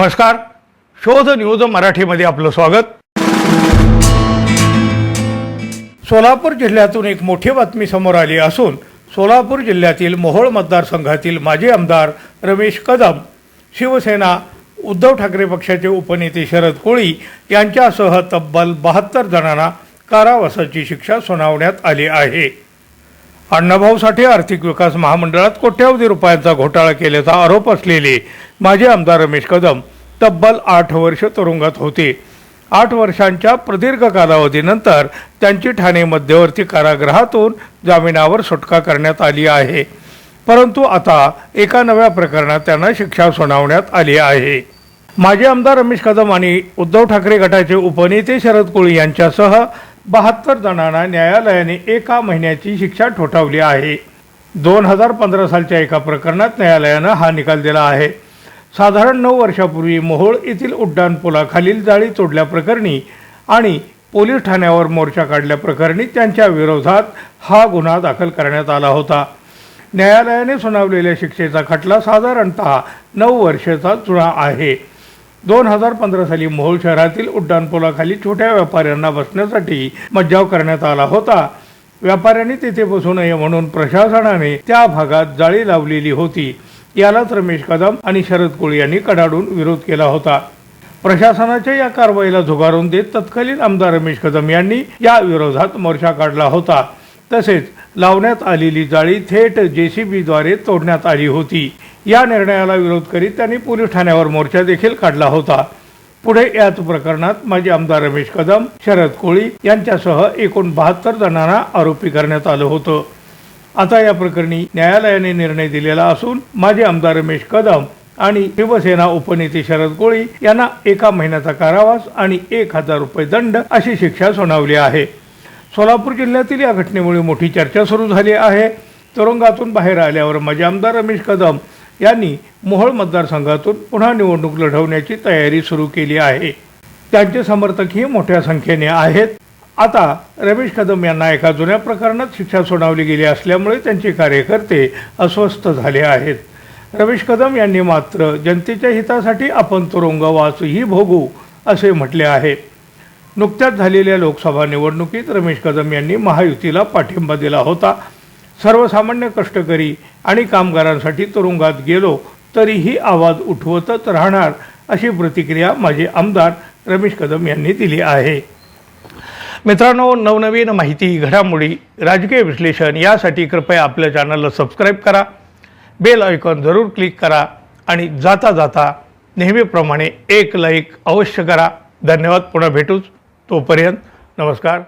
नमस्कार. शोध न्यूज मराठीमध्ये आपलं स्वागत. सोलापूर जिल्ह्यातून एक मोठी बातमी समोर आली असून सोलापूर जिल्ह्यातील मोहोळ मतदारसंघातील माजी आमदार रमेश कदम शिवसेना उद्धव ठाकरे पक्षाचे उपनेते शरद कोळी यांच्यासह तब्बल बहात्तर जणांना कारावासाची शिक्षा सुनावण्यात आली आहे. अण्णाभाऊसाठी आर्थिक विकास महामंडळात कोट्यावधी रुपयांचा घोटाळा केल्याचा आरोप असलेले माजी आमदार रमेश कदम तब्बल आठ वर्ष तुरुंगात होते. आठ वर्षांच्या प्रदीर्घ कालावधीनंतर त्यांची ठाणे मध्यवर्ती कारागृहातून जामिनावर सुटका करण्यात आली आहे. परंतु आता एका नव्या प्रकरणात त्यांना शिक्षा सुनावण्यात आली आहे. माजी आमदार रमेश कदम आणि उद्धव ठाकरे गटाचे उपनेते शरद कोळी यांच्यासह बहात्तर जणांना न्यायालयाने एका महिन्याची शिक्षा ठोठावली आहे. दोन हजार पंधरा सालच्या एका प्रकरणात न्यायालयानं हा निकाल दिला आहे. साधारण नऊ वर्षापूर्वी मोहोळ येथील उड्डाणपुलाखालील जाळी तोडल्याप्रकरणी आणि पोलीस ठाण्यावर मोर्चा काढल्याप्रकरणी त्यांच्या विरोधात हा गुन्हा दाखल करण्यात आला होता. न्यायालयाने सुनावलेल्या शिक्षेचा खटला साधारणतः नऊ वर्षाचा जुना आहे. दोन हजार पंधरा साली मोहोळ शहरातील उड्डाणपुलाखाली छोट्या व्यापाऱ्यांना बसण्यासाठी मज्जाव करण्यात आला होता. व्यापाऱ्यांनी तिथे बसू नये म्हणून प्रशासनाने त्या भागात जाळी लावलेली होती. यालाच रमेश कदम आणि शरद कोळी यांनी कडाडून विरोध केला होता. प्रशासनाच्या या कारवाईला झुगारून देत तत्कालीन आमदार रमेश कदम यांनी या विरोधात मोर्चा काढला होता. तसेच लावण्यात आलेली जाळी थेट जेसीबीद्वारे तोडण्यात आली होती. या निर्णयाला विरोध करीत त्यांनी पोलीस ठाण्यावर मोर्चा देखील काढला होता. पुढे याच प्रकरणात माजी आमदार रमेश कदम शरद कोळी यांच्यासह एकूण बहात्तर जणांना आरोपी करण्यात आलं होतं. आता या प्रकरणी न्यायालयाने निर्णय दिलेला असून माजी आमदार रमेश कदम आणि शिवसेना उपनेते शरद कोळी यांना एका महिन्याचा कारावास आणि एक हजार रुपये दंड अशी शिक्षा सुनावली आहे. सोलापूर जिल्ह्यातील या घटनेमुळे मोठी चर्चा सुरू झाली आहे. तुरुंगातून बाहेर आल्यावर माजी आमदार रमेश कदम यांनी मोहोळ मतदारसंघातून पुन्हा निवडणूक लढवण्याची तयारी सुरू केली आहे. त्यांचे समर्थकही मोठ्या संख्येने आहेत. आता रमेश कदम यांना एका जुन्या प्रकरणात शिक्षा सुनावली गेली असल्यामुळे त्यांचे कार्यकर्ते अस्वस्थ झाले आहेत. रमेश कदम यांनी मात्र जनतेच्या हितासाठी आपण तुरुंगवासही भोगू असे म्हटले आहे. नुकत्याच झालेल्या लोकसभा निवडणुकीत रमेश कदम यांनी महायुतीला पाठिंबा दिला होता. सर्वसामान्य कष्टकरी आणि कामगारांसाठी तुरुंगात गेलो तरीही आवाज उठवतच राहणार अशी प्रतिक्रिया माझे आमदार रमेश कदम यांनी दिली आहे. मित्रांनो नवनवीन माहिती घडामोडी राजकीय विश्लेषण यासाठी कृपया आपल्या चॅनलला सबस्क्राईब करा. बेल आयकॉन जरूर क्लिक करा आणि जाता जाता नेहमीप्रमाणे एक लाईक अवश्य करा. धन्यवाद. पुन्हा भेटूच. तोपर्यंत नमस्कार.